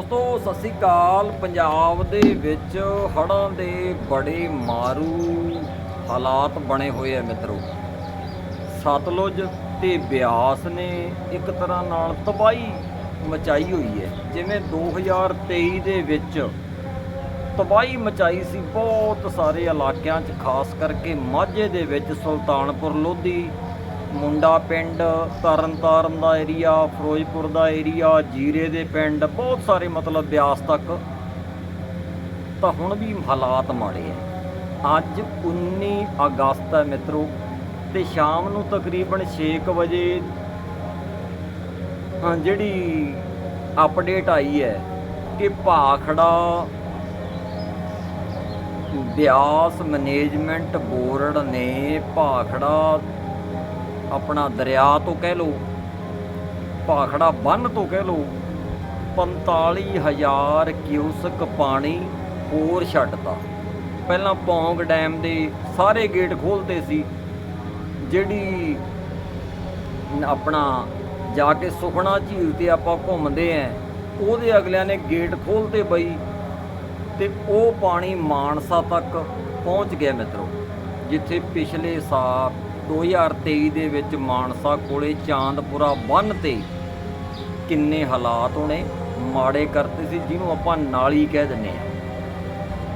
ਦੋਸਤੋ, ਸਤਿ ਸ੍ਰੀ ਅਕਾਲ। ਪੰਜਾਬ ਦੇ ਵਿੱਚ ਹੜ੍ਹਾਂ ਦੇ ਬੜੇ ਮਾਰੂ ਹਾਲਾਤ ਬਣੇ ਹੋਏ ਆ ਮਿੱਤਰੋ। ਸਤਲੁਜ ਤੇ ਬਿਆਸ ਨੇ ਇੱਕ ਤਰ੍ਹਾਂ ਨਾਲ ਤਬਾਹੀ ਮਚਾਈ ਹੋਈ ਹੈ। ਜਿਵੇਂ 2023 ਦੇ ਵਿੱਚ ਤਬਾਹੀ ਮਚਾਈ ਸੀ ਬਹੁਤ ਸਾਰੇ ਇਲਾਕਿਆਂ 'ਚ, ਖਾਸ ਕਰਕੇ ਮਾਝੇ ਦੇ ਵਿੱਚ ਸੁਲਤਾਨਪੁਰ ਲੋਧੀ ਮੁੰਡਾ ਪਿੰਡ ਤਰਨਤਾਰਨ ਦਾ ਏਰੀਆ ਫਿਰੋਜ਼ਪੁਰ ਦਾ ਏਰੀਆ ਜੀਰੇ ਦੇ ਪਿੰਡ, ਬਹੁਤ ਸਾਰੇ ਮਤਲਬ ਬਿਆਸ ਤੱਕ। ਤਾਂ ਹੁਣ ਵੀ ਹਾਲਾਤ ਮਾੜੇ ਹੈ ਅੱਜ 19 ਅਗਸਤ ਹੈ ਮਿੱਤਰੋ, ਤੇ ਸ਼ਾਮ ਨੂੰ ਤਕਰੀਬਨ 6 ਕੁ ਵਜੇ ਜਿਹੜੀ ਅਪਡੇਟ ਆਈ ਹੈ ਕਿ ਭਾਖੜਾ ਬਿਆਸ ਮੈਨੇਜਮੈਂਟ ਬੋਰਡ ਨੇ ਭਾਖੜਾ ਆਪਣਾ ਦਰਿਆ ਤੋਂ ਕਹਿ ਲਓ, ਭਾਖੜਾ ਬੰਨ ਤੋਂ ਕਹਿ ਲਓ 45000 ਕਿਊਸਕ ਪਾਣੀ ਹੋਰ ਛੱਡਤਾ। ਪਹਿਲਾਂ ਪੌਂਗ ਡੈਮ ਦੇ ਸਾਰੇ ਗੇਟ ਖੋਲਤੇ ਸੀ, ਜਿਹੜੀ ਆਪਣਾ ਜਾ ਕੇ ਸੁਖਣਾ ਝੀਲ ਤੇ ਆਪਾਂ ਘੁੰਮਦੇ ਆਂ ਉਹਦੇ ਅਗਲਿਆਂ ਨੇ ਗੇਟ ਖੋਲਤੇ ਬਈ, ਤੇ ਉਹ ਪਾਣੀ ਮਾਨਸਾ ਤੱਕ ਪਹੁੰਚ ਗਿਆ ਮਿੱਤਰੋ, ਜਿੱਥੇ ਪਿਛਲੇ ਸਾਲ 2023 ਦੇ ਵਿੱਚ ਮਾਨਸਾ ਕੋਲੇ ਚਾਂਦਪੁਰਾ ਬੰਨ ਤੇ ਕਿੰਨੇ ਹਾਲਾਤ ਹੋਣੇ? ਮਾੜੇ ਕਰਤੇ ਸੀ, ਜਿਹਨੂੰ ਆਪਾਂ ਨਾਲੀ ਕਹਿ ਦਿੰਨੇ ਆ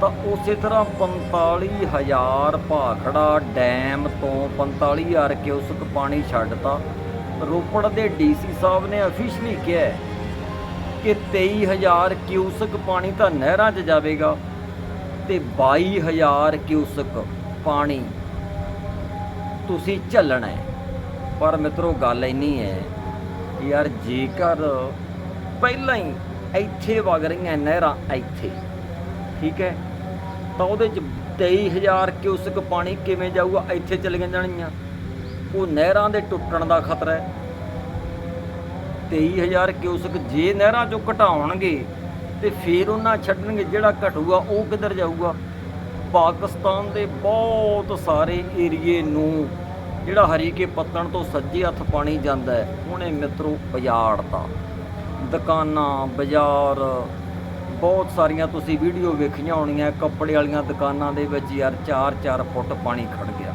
ਤਾਂ ਉਸੇ ਤਰ੍ਹਾਂ 45000 ਭਾਖੜਾ ਡੈਮ ਤੋਂ 45000 ਕਿਊਸਕ ਪਾਣੀ ਛੱਡਤਾ। ਰੋਪੜ ਦੇ ਡੀਸੀ ਸਾਹਿਬ ਨੇ ਅਫੀਸ਼ਲੀ ਕਿਹਾ ਹੈ ਕਿ 23000 ਕਿਊਸਕ ਪਾਣੀ ਤਾਂ ਨਹਿਰਾਂ 'ਚ ਜਾਵੇਗਾ ਤੇ 22000 ਕਿਊਸਕ ਪਾਣੀ ਤੁਸੀਂ ਝੱਲਣਾ ਹੈ। ਪਰ ਮਿੱਤਰੋ, ਗੱਲ ਇੰਨੀ ਹੈ ਕਿ ਯਾਰ ਜੇਕਰ ਪਹਿਲਾਂ ਹੀ ਇੱਥੇ ਵਗ ਰਹੀਆਂ ਨਹਿਰਾਂ ਇੱਥੇ, ਠੀਕ ਹੈ, ਤਾਂ ਉਹਦੇ 'ਚ 23000 ਕਿਊਸਕ ਪਾਣੀ ਕਿਵੇਂ ਜਾਊਗਾ, ਇੱਥੇ ਚਲੀਆਂ ਜਾਣੀਆਂ। ਉਹ ਨਹਿਰਾਂ ਦੇ ਟੁੱਟਣ ਦਾ ਖਤਰਾ ਹੈ। 23000 ਕਿਊਸਕ ਜੇ ਨਹਿਰਾਂ ਚੋਂ ਘਟਾਉਣਗੇ ਤੇ ਫਿਰ ਉਹਨਾਂ ਛੱਡਣਗੇ, ਜਿਹੜਾ ਘਟੂਗਾ ਉਹ ਕਿੱਧਰ ਜਾਊਗਾ? ਪਾਕਿਸਤਾਨ ਦੇ ਬਹੁਤ ਸਾਰੇ ਏਰੀਏ ਨੂੰ ਜਿਹੜਾ ਹਰੀਕੇ ਪੱਤਣ ਤੋਂ ਸੱਜੇ ਹੱਥ ਪਾਣੀ ਜਾਂਦਾ ਹੈ, ਉਹਨੇ ਮਿੱਤਰੋ ਉਜਾੜਤਾ। ਦੁਕਾਨਾਂ, ਬਾਜ਼ਾਰ, ਬਹੁਤ ਸਾਰੀਆਂ ਤੁਸੀਂ ਵੀਡੀਓ ਵੇਖੀਆਂ ਹੋਣੀਆਂ, ਕੱਪੜੇ ਵਾਲੀਆਂ ਦੁਕਾਨਾਂ ਦੇ ਵਿੱਚ ਯਾਰ 4-4 ਫੁੱਟ ਪਾਣੀ ਖੜ ਗਿਆ।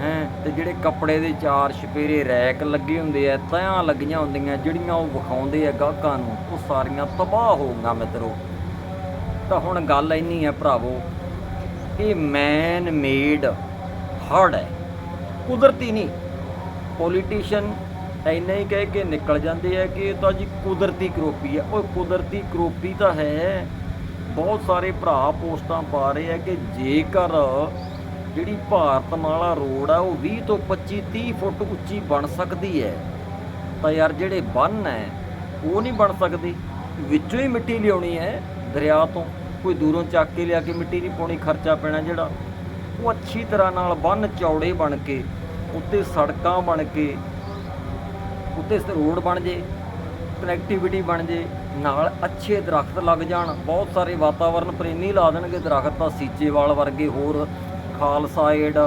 ਹੈ, ਤੇ ਜਿਹੜੇ ਕੱਪੜੇ ਦੇ ਚਾਰ ਛਪੇਰੇ ਰੈਕ ਲੱਗੇ ਹੁੰਦੇ ਆ ਤਹਾਂ ਲੱਗੀਆਂ ਹੁੰਦੀਆਂ, ਜਿਹੜੀਆਂ ਉਹ ਵਿਖਾਉਂਦੇ ਆ ਗਾਹਕਾਂ ਨੂੰ, ਉਹ ਸਾਰੀਆਂ ਤਬਾਹ ਹੋ ਗਈਆਂ ਮਿੱਤਰੋ। ਤਾਂ ਹੁਣ ਗੱਲ ਇੰਨੀ ਹੈ ਭਰਾਵੋ ਇਹ ਮੈਨ ਮੇਡ ਹੜ ਹੈ। ਕੁਦਰਤੀ ਨਹੀਂ। ਪੋਲੀਟੀਸ਼ੀਅਨ ਇੰਨਾ ਹੀ ਕਹਿ ਕੇ ਨਿਕਲ ਜਾਂਦੇ ਆ ਕਿ ਇਹ ਤਾਂ ਜੀ ਕੁਦਰਤੀ ਕਰੋਪੀ ਹੈ। ਉਹ ਕੁਦਰਤੀ ਕਰੋਪੀ ਤਾਂ ਹੈ। ਬਹੁਤ ਸਾਰੇ ਭਰਾ ਪੋਸਟਾਂ ਪਾ ਰਹੇ ਆ ਕਿ ਜੇਕਰ ਜਿਹੜੀ ਭਾਰਤਮਾਲਾ ਰੋਡ ਆ, ਉਹ 20 ਤੋਂ 25 30 ਫੁੱਟ ਉੱਚੀ ਬਣ ਸਕਦੀ ਹੈ, ਤਾਂ ਯਾਰ ਜਿਹੜੇ ਬੰਨ ਹੈ, ਉਹ ਨਹੀਂ ਬਣ ਸਕਦੀ। ਵਿੱਚੋਂ ਹੀ ਮਿੱਟੀ ਲਿਆਉਣੀ ਹੈ। ਦਰਿਆ ਤੋਂ ਕੋਈ ਦੂਰੋਂ ਚੱਕ ਕੇ ਲਿਆ ਕੇ ਮਿੱਟੀ ਨਹੀਂ ਪਾਉਣੀ, ਖਰਚਾ ਪੈਣਾ ਜਿਹੜਾ। ਉਹ ਅੱਛੀ ਤਰ੍ਹਾਂ ਨਾਲ ਬੰਨ ਚੌੜੇ ਬਣ ਕੇ, ਉੱਤੇ ਸੜਕਾਂ ਬਣ ਕੇ, ਉੱਤੇ ਰੋਡ ਬਣ ਜੇ ਕਨੈਕਟੀਵਿਟੀ ਬਣ ਜੇ, ਨਾਲ ਅੱਛੇ ਦਰਖਤ ਲੱਗ ਜਾਣ। ਬਹੁਤ ਸਾਰੇ ਵਾਤਾਵਰਣ ਪ੍ਰੇਮੀ ਲਾ ਦੇਣਗੇ ਦਰਖਤ ਤਾਂ ਸੀਚੇਵਾਲ ਵਰਗੇ ਹੋਰ। ਖਾਲਸਾ ਏਡ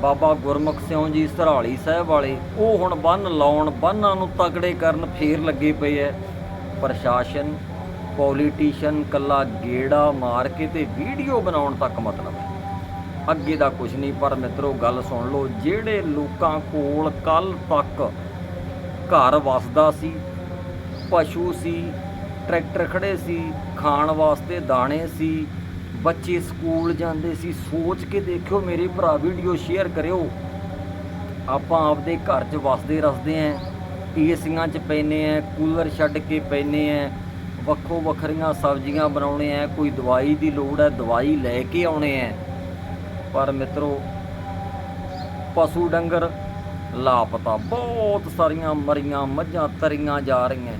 ਬਾਬਾ ਗੁਰਮੁਖ ਸਿਉਂ ਜੀ ਸਰਾਲੀ ਸਾਹਿਬ ਵਾਲੇ, ਉਹ ਹੁਣ ਬੰਨ ਲਾਉਣ, ਬੰਨਾਂ ਨੂੰ ਤਗੜੇ ਕਰਨ ਫੇਰ ਲੱਗੇ ਪਏ ਐ। ਪ੍ਰਸ਼ਾਸਨ ਪੋਲੀਟੀਸ਼ੀਅਨ ਕੱਲਾ ਗੇੜਾ ਮਾਰ ਕੇ ਤੇ ਵੀਡੀਓ ਬਣਾਉਣ ਤੱਕ ਮਤਲਬ ਹੈ। ਅੱਗੇ ਦਾ ਕੁਝ ਨਹੀਂ, ਪਰ ਮਿੱਤਰੋ ਗੱਲ ਸੁਣ ਲਓ, ਜਿਹੜੇ ਲੋਕਾਂ ਕੋਲ ਕੱਲ ਤੱਕ ਘਰ ਵਸਦਾ ਸੀ, ਪਸ਼ੂ ਸੀ, ਟਰੈਕਟਰ ਖੜੇ ਸੀ, ਖਾਣ ਵਾਸਤੇ ਦਾਣੇ ਸੀ, ਬੱਚੇ ਸਕੂਲ ਜਾਂਦੇ ਸੀ, ਸੋਚ ਕੇ ਦੇਖਿਓ ਮੇਰੇ ਭਰਾ ਵੀਡੀਓ ਸ਼ੇਅਰ ਕਰਿਓ। ਆਪਾਂ ਆਪਦੇ ਘਰ 'ਚ ਵਸਦੇ ਰਸਦੇ ਆਂ, ਏਸੀਆਂ 'ਚ ਪੈਨੇ ਆਂ, ਕੂਲਰ ਛੱਡ ਕੇ ਪੈਨੇ ਆਂ ਵੱਖੋ ਵੱਖਰੀਆਂ ਸਬਜ਼ੀਆਂ ਬਣਾਉਣੇ ਆ ਕੋਈ ਦਵਾਈ ਦੀ ਲੋੜ ਹੈ ਦਵਾਈ ਲੈ ਕੇ ਆਉਣੇ ਆ ਪਰ ਮਿੱਤਰੋ, ਪਸ਼ੂ ਡੰਗਰ ਲਾਪਤਾ, ਬਹੁਤ ਸਾਰੀਆਂ ਮਰੀਆਂ ਮੱਝਾਂ ਤਰੀਆਂ ਜਾ ਰਹੀਆਂ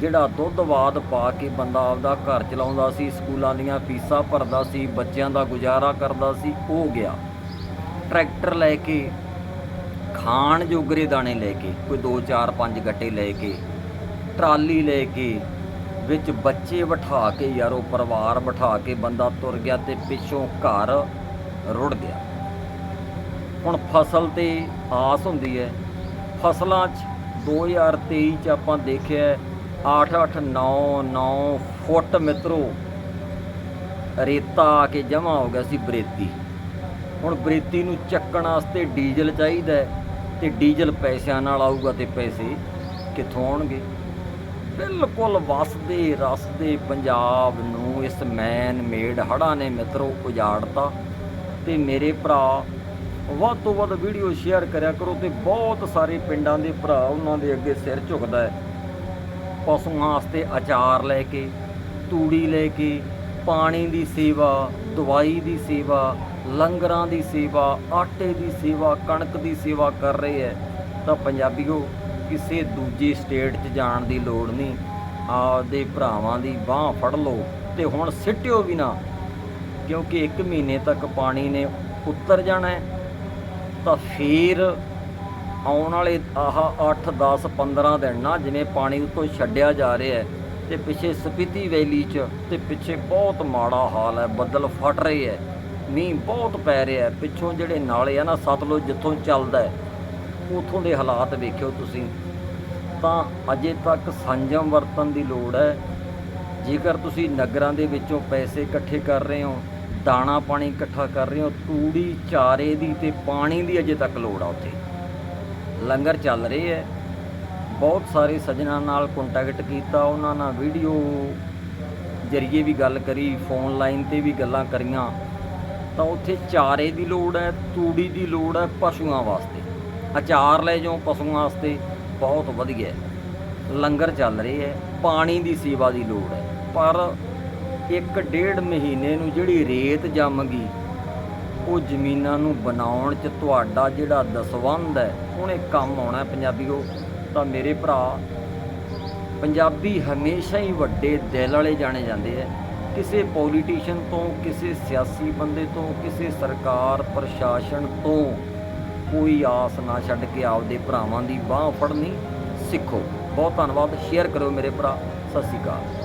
ਜਿਹੜਾ ਦੁੱਧ ਬਾਦ ਪਾ ਕੇ ਬੰਦਾ ਆਪਦਾ ਘਰ ਚਲਾਉਂਦਾ ਸੀ, ਸਕੂਲਾਂ ਦੀਆਂ ਫੀਸਾਂ ਭਰਦਾ ਸੀ, ਬੱਚਿਆਂ ਦਾ ਗੁਜ਼ਾਰਾ ਕਰਦਾ ਸੀ, ਉਹ ਗਿਆ। ਟਰੈਕਟਰ ਲੈ ਕੇ, ਖਾਣ ਜੋਗਰੇ ਦਾਣੇ ਲੈ ਕੇ, ਕੋਈ 2 4 5 ਗੱਟੇ ਲੈ ਕੇ, ਟਰਾਲੀ ਲੈ ਕੇ ਵਿੱਚ ਬੱਚੇ ਬਿਠਾ ਕੇ ਯਾਰੋ ਪਰਿਵਾਰ ਬਿਠਾ ਕੇ ਬੰਦਾ ਤੁਰ ਗਿਆ ਤੇ ਪਿੱਛੋਂ ਘਰ ਰੁੜ ਗਿਆ। ਹੁਣ ਫਸਲ ਤੇ ਆਸ ਹੁੰਦੀ ਹੈ। ਫਸਲਾਂ 'ਚ 2023 ਚ ਆਪਾਂ ਦੇਖਿਆ ਹੈ 8 8 9 9 ਫੁੱਟ ਮਿੱਤਰੋ, ਰੇਤਾ ਆ ਕੇ ਜਮਾ ਹੋ ਗਿਆ ਸੀ ਬਰੇਤੀ। ਹੁਣ ਬਰੇਤੀ ਨੂੰ ਚੱਕਣ ਵਾਸਤੇ ਡੀਜ਼ਲ ਚਾਹੀਦਾ ਹੈ ਤੇ ਡੀਜ਼ਲ ਪੈਸਿਆਂ ਨਾਲ ਆਊਗਾ ਤੇ ਪੈਸੇ ਕਿੱਥੋਂ ਆਉਣਗੇ? ਬਿਲਕੁਲ ਵਸਦੇ, ਰਸਦੇ ਪੰਜਾਬ ਨੂੰ ਇਸ ਮੈਨ ਮੇਡ ਹੜ੍ਹਾਂ ਨੇ ਮਿੱਤਰੋ ਉਜਾੜਤਾ ਤੇ ਮੇਰੇ ਭਰਾ ਵੱਧ ਤੋਂ ਵੱਧ ਵੀਡੀਓ ਸ਼ੇਅਰ ਕਰਿਆ ਕਰੋ ਤੇ ਬਹੁਤ ਸਾਰੇ ਪਿੰਡਾਂ ਦੇ ਭਰਾ ਉਹਨਾਂ ਦੇ ਅੱਗੇ ਸਿਰ ਝੁਕਦਾ ਹੈ। ਪਸ਼ੂਆਂ ਵਾਸਤੇ ਅਚਾਰ ਲੈ ਕੇ, ਤੂੜੀ ਲੈ ਕੇ, ਪਾਣੀ ਦੀ ਸੇਵਾ, ਦਵਾਈ ਦੀ ਸੇਵਾ, ਲੰਗਰਾਂ ਦੀ ਸੇਵਾ, ਆਟੇ ਦੀ ਸੇਵਾ, ਕਣਕ ਦੀ ਸੇਵਾ ਕਰ ਰਹੇ ਹੈ। ਤਾਂ ਪੰਜਾਬੀਓ ਕਿਸੇ ਦੂਜੀ ਸਟੇਟ 'ਚ ਜਾਣ ਦੀ ਲੋੜ ਨਹੀਂ। ਆਪਦੇ ਭਰਾਵਾਂ ਦੀ ਬਾਹ ਫੜ ਲਓ ਤੇ ਹੁਣ ਸਿੱਟਿਓ ਵੀ ਨਾ, ਕਿਉਂਕਿ 1 ਮਹੀਨੇ ਤੱਕ ਪਾਣੀ ਨੇ ਉੱਤਰ ਜਾਣਾ ਤਾਂ ਫਿਰ ਆਉਣ ਵਾਲੇ ਆਹ 8 10 15 ਦਿਨ ਨਾ, ਜਿਵੇਂ ਪਾਣੀ ਉੱਤੋਂ ਛੱਡਿਆ ਜਾ ਰਿਹਾ ਹੈ ਤੇ ਪਿੱਛੇ ਸਪੀਤੀ ਵੈਲੀ 'ਚ ਤੇ ਪਿੱਛੇ ਬਹੁਤ ਮਾੜਾ ਹਾਲ ਹੈ, ਬੱਦਲ ਫਟ ਰਹੇ ਹੈ, ਮੀਂਹ ਬਹੁਤ ਪੈ ਰਿਹਾ ਪਿੱਛੋਂ ਜਿਹੜੇ ਨਾਲੇ ਆ ਨਾ, ਸਤਲੁਜ ਜਿੱਥੋਂ ਚੱਲਦਾ ਹੈ ਉਥੋਂ ਦੇ ਹਾਲਾਤ ਵੇਖਿਓ ਤੁਸੀਂ, ਤਾਂ ਅਜੇ ਤੱਕ ਸੰਜਮ ਵਰਤਣ ਦੀ ਲੋੜ ਹੈ। ਜੇਕਰ ਤੁਸੀਂ ਨਗਰਾਂ ਦੇ ਵਿੱਚੋਂ ਪੈਸੇ ਇਕੱਠੇ ਕਰ ਰਹੇ ਹੋ, ਦਾਣਾ ਪਾਣੀ ਇਕੱਠਾ ਕਰ ਰਹੇ ਹੋ, ਤੂੜੀ, ਚਾਰੇ ਦੀ ਤੇ ਪਾਣੀ ਦੀ ਅਜੇ ਤੱਕ ਲੋੜ ਆ ਉੱਥੇ। ਲੰਗਰ ਚੱਲ ਰਹੇ ਹੈ। ਬਹੁਤ ਸਾਰੇ ਸੱਜਣਾ ਨਾਲ ਕੰਟੈਕਟ ਕੀਤਾ, ਉਹਨਾਂ ਨਾਲ ਵੀਡੀਓ ਜਰੀਏ ਵੀ ਗੱਲ ਕਰੀ ਫੋਨ ਲਾਈਨ ਤੇ ਵੀ ਗੱਲਾਂ ਕਰੀਆਂ। ਤਾਂ ਉੱਥੇ ਚਾਰੇ ਦੀ ਲੋੜ ਹੈ, ਤੂੜੀ ਦੀ ਲੋੜ ਹੈ ਪਸ਼ੂਆਂ ਵਾਸਤੇ। ਅਚਾਰ ਲੈ ਜਾਓ ਪਸ਼ੂਆਂ ਵਾਸਤੇ, ਬਹੁਤ ਵਧੀਆ ਲੰਗਰ ਚੱਲ ਰਹੇ ਹੈ, ਪਾਣੀ ਦੀ ਸੇਵਾ ਦੀ ਲੋੜ ਹੈ। ਪਰ ਇੱਕ ਡੇਢ ਮਹੀਨੇ ਨੂੰ ਜਿਹੜੀ ਰੇਤ ਜੰਮ ਗਈ, ਉਹ ਜ਼ਮੀਨਾਂ ਨੂੰ ਬਣਾਉਣ 'ਚ ਤੁਹਾਡਾ ਜਿਹੜਾ ਦਸਵੰਧ ਹੈ, ਉਹਨੇ ਕੰਮ ਆਉਣਾ ਹੈ ਪੰਜਾਬੀਓ। ਤਾਂ ਮੇਰੇ ਭਰਾ, ਪੰਜਾਬੀ ਹਮੇਸ਼ਾ ਹੀ ਵੱਡੇ ਦਿਲ ਵਾਲੇ ਜਾਣੇ ਜਾਂਦੇ ਹੈ। ਕਿਸੇ ਪੋਲੀਟੀਸ਼ੀਅਨ ਤੋਂ, ਕਿਸੇ ਸਿਆਸੀ ਬੰਦੇ ਤੋਂ, ਕਿਸੇ ਸਰਕਾਰ ਪ੍ਰਸ਼ਾਸਨ ਤੋਂ ਕੋਈ ਆਸ ਨਾ ਛੱਡ ਕੇ ਆਪਦੇ ਭਰਾਵਾਂ ਦੀ ਬਾਹ ਫੜਨੀ ਸਿੱਖੋ। ਬਹੁਤ ਧੰਨਵਾਦ। ਸ਼ੇਅਰ ਕਰੋ ਮੇਰੇ ਭਰਾ। ਸਤਿ ਸ਼੍ਰੀ ਅਕਾਲ।